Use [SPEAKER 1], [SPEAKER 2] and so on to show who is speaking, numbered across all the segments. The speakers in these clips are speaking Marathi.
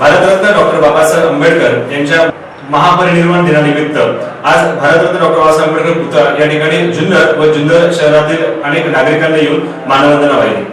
[SPEAKER 1] भारतरत्न डॉक्टर बाबासाहेब आंबेडकर यांच्या महापरिनिर्वाण दिनानिमित्त आज भारतरत्न डॉक्टर बाबासाहेब आंबेडकर पुतळा या ठिकाणी जुन्नर व जुन्नर शहरातील अनेक नागरिकांना येऊन मानवंदना वाहिली.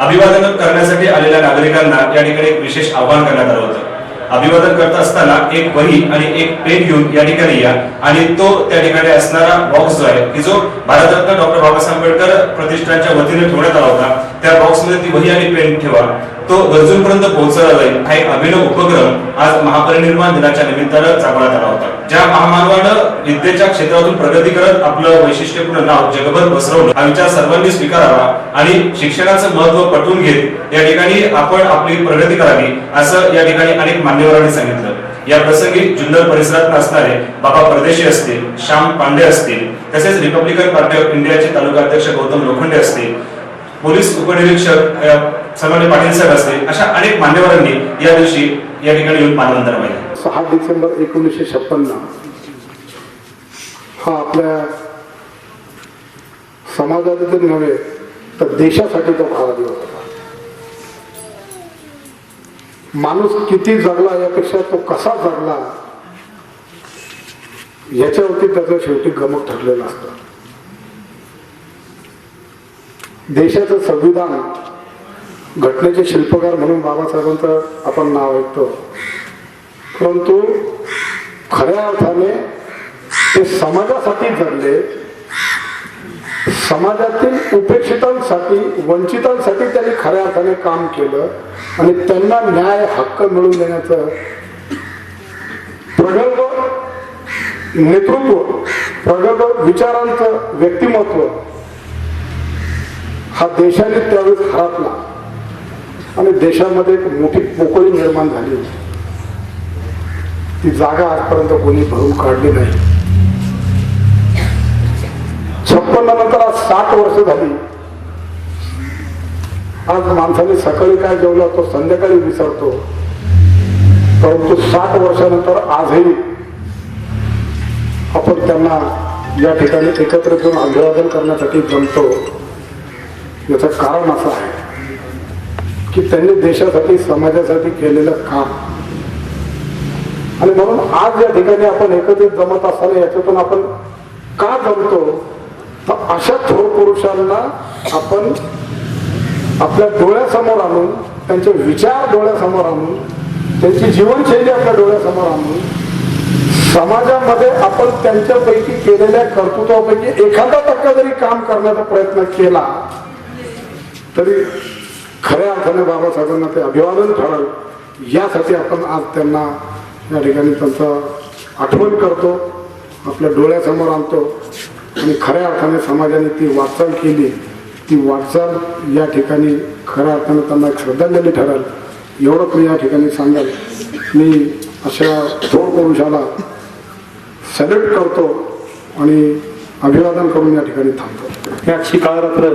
[SPEAKER 1] अभिवादन करण्यासाठी आलेल्या नागरिकांना या ठिकाणी एक विशेष आव्हान करण्यात आलं होतं. अभिवादन करत असताना एक वही आणि एक पेन घेऊन या ठिकाणी या आणि तो त्या ठिकाणी असणारा बॉक्स जो आहे की जो भारतरत्न डॉक्टर बाबासाहेब आंबेडकर प्रतिष्ठानच्या वतीने ठेवण्यात आला होता त्या बॉक्समध्ये ती वही आणि पेन ठेवा. तो गरजूंपर्यंत पोहोचला जाईल. हा एक अभिनव उपक्रम आज महापरिनिर्माण दिनाच्या निमित्तानं राबवण्यात आला होता. ज्या महामानवानं विद्येच्या क्षेत्रातून प्रगती करत आपलं वैशिष्ट्यपूर्ण नाव जगभर पसरवलं हा विचार सर्वांनी स्वीकारावा आणि शिक्षणाचं महत्त्व पटवून घेत या ठिकाणी आपण आपली प्रगती करावी असं या ठिकाणी अनेक मान्यवरांनी सांगितलं. या प्रसंगी जुन्नर परिसरात असणारे बाबा परदेशी असतील श्याम पांडे असतील तसेच रिपब्लिकन पार्टी ऑफ इंडियाचे तालुका अध्यक्ष गौतम लोखंडे असतील पोलीस उपनिरीक्षक अ, पाटील साहेब असतील अशा अनेक मान्यवरांनी या दिवशी या ठिकाणी येऊन मानवंदना पाहिजे
[SPEAKER 2] सहा डिसेंबर एकोणीसशे छप्पन्न हा आपल्या समाजातील नव्हे तर देशासाठी तो काळा दिवस होता. माणूस किती जगला यापेक्षा तो कसा जगला याच्यावरती त्याचं शेवटी गमक ठरलेलं असतं. देशाचं संविधान घटनेचे शिल्पकार म्हणून बाबासाहेबांचं आपण नाव ऐकतो. परंतु खऱ्या अर्थाने ते समाजासाठी जगले समाजातील उपेक्षितांसाठी वंचितांसाठी त्यांनी खऱ्या अर्थाने काम केलं आणि त्यांना न्याय हक्क मिळवून देण्याचं प्रगल्भ नेतृत्व प्रगल्भ विचारांचं व्यक्तिमत्व हा देशाने त्यावेळेस हरपला आणि देशामध्ये एक मोठी पोकळी निर्माण झाली ती जागा आजपर्यंत कोणी भरून काढली नाही. छप्पन्न नंतर आज साठ वर्ष झाली. आज माणसाने सकाळी काय जेवला तो संध्याकाळी विसरतो. परंतु साठ वर्षानंतर आजही आपण त्यांना या ठिकाणी एकत्र घेऊन अभिवादन करण्यासाठी जमतो. याचं कारण असं आहे की त्यांनी देशासाठी समाजासाठी केलेलं काम. आणि म्हणून आज या ठिकाणी आपण एकत्रित जमत असताना याच्यातून आपण का जमतो? तर अशा थोर पुरुषांना आपण आपल्या डोळ्यासमोर आणून त्यांचे विचार डोळ्यासमोर आणून त्यांची जीवनशैली आपल्या डोळ्यासमोर आणून समाजामध्ये आपण त्यांच्यापैकी केलेल्या कर्तृत्वापैकी एखादा टक्का जरी काम करण्याचा प्रयत्न केला तरी खऱ्या अर्थाने बाबासाहेबांना ते अभिवादन ठरल यासाठी आपण आज त्यांना या ठिकाणी त्यांचं आठवण करतो आपल्या डोळ्यासमोर आणतो आणि खऱ्या अर्थाने समाजाने ती वाटचाल केली. ती वाटचाल या ठिकाणी खऱ्या अर्थाने त्यांना एक श्रद्धांजली ठरेल. एवढंच मी या ठिकाणी सांगेल. मी अशा थोर पुरुषाला सॅल्यूट करतो आणि अभिवादन करून या ठिकाणी थांबतो.
[SPEAKER 3] याची काळ रात्र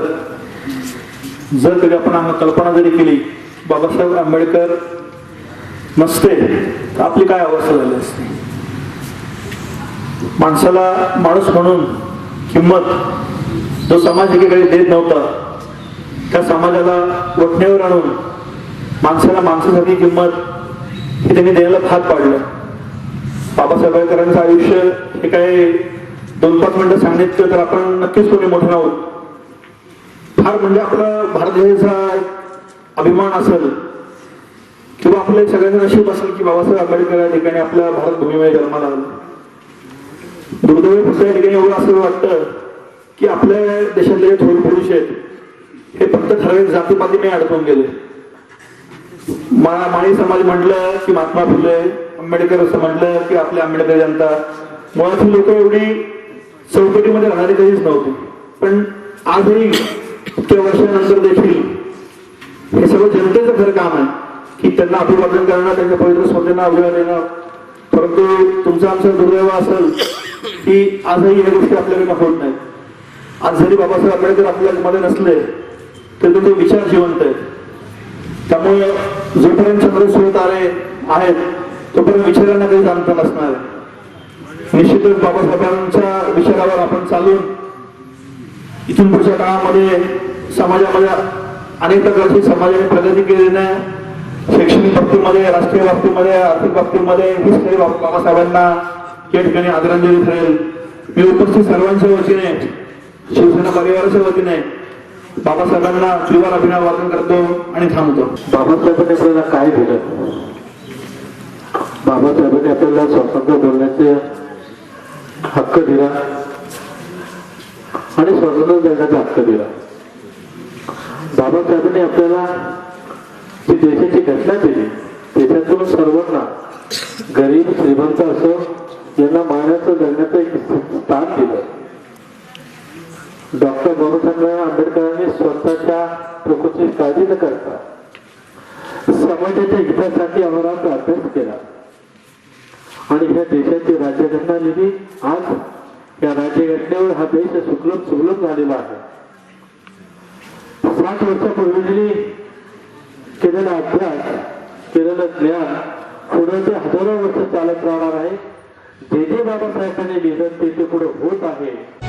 [SPEAKER 3] जर कधी आपण आम्हाला कल्पना जरी केली बाबासाहेब आंबेडकर नसते तर आपली काय अवस्था झाली असते? माणसाला माणूस म्हणून किंमत जो समाज एकीकडे देत नव्हता त्या समाजाला वटणीवर आणून माणसाला माणसासाठी किंमत हे त्यांनी द्यायला भाग पाडलं. बाबासाहेब आंबेडकरांचं आयुष्य हे काय दोन पाच मिनिटं सांगितलं तर आपण नक्कीच कोणी मोठं आहोत फार म्हणजे आपला भारत देशाचा अभिमान असेल किंवा आपलं सगळ्यांचं नशीब असेल की बाबासाहेब आंबेडकर या ठिकाणी आपल्या भारत भूमीमध्ये जन्माला आले. दुर्दैवी या ठिकाणी एवढं असं वाटतं की आपल्या देशातले थोर पुरुष आहेत हे फक्त ठराविक जातीपातीने अडकून गेले. मा- माळी समाज म्हटलं की महात्मा फुले आंबेडकर असं म्हटलं की आपल्या आंबेडकर जनता. मुळात लोक एवढी चौकटीमध्ये राहणारी कधीच नव्हती. पण आजही इतक्या वर्षानंतर देखील हे सगळं जनतेचं खरं काम आहे की त्यांना अभिवादन करणं त्यांच्या पवित्र स्मृतींना अभिवादन देणं. परंतु तुमचं आमचं दुर्दैव असेल की आजही या गोष्टी आपल्याकडे होत नाही आज जरी बाबासाहेब आंबेडकर आपल्यामध्ये नसले तरी तुमचे विचार जिवंत आहेत. त्यामुळे जोपर्यंत चंद्र तारे आहेत तोपर्यंत विचारांना काही जाणता नसणार निश्चितच बाबासाहेबांच्या विचारावर आपण चालून इथून पुढच्या काळामध्ये समाजामध्ये अनेक प्रकारची समाजाने प्रगती केलेली नाही शैक्षणिक बाबतीमध्ये राष्ट्रीय बाबतीमध्ये आर्थिक बाबतीमध्ये हीच बाब- बाबासाहेबांना या ठिकाणी आदरांजली ठरेल. मी उपस्थित सर्वांच्या वतीने शिवसेना परिवाराच्या वतीने बाबासाहेबांना जीवन अभिनव करतो आणि थांबतो.
[SPEAKER 4] बाबासाहेबांनी आपल्याला काय दिलं बाबासाहेबांनी आपल्याला स्वातंत्र्य बोलण्याचे हक्क दिला. आणि देण्याचा हक्क दिला. बाबासाहेबांनी आपल्याला जी देशाची घटना दिली देशातून सर्वांना गरीब श्रीमंत असो यांना मानाचं जगण्याचं एक स्थान दिलं. डॉक्टर बाबासाहेब आंबेडकरांनी स्वतःच्या प्रकृतीची काळजी न करता समाजाच्या हितासाठी अहोरात्र अभ्यास केला. आणि ह्या देशाची राज्यघटना लिहिली आज या राज्यघटनेवर हा देश सुखलम सुलभ झालेला आहे. साठ वर्षापूर्वी केलेला अभ्यास केलेलं ज्ञान पुढे ते हजारो वर्ष चालत राहणार आहे. जे जे बाबासाहेबांनी लिहिलं ते ते पुढे होत आहे.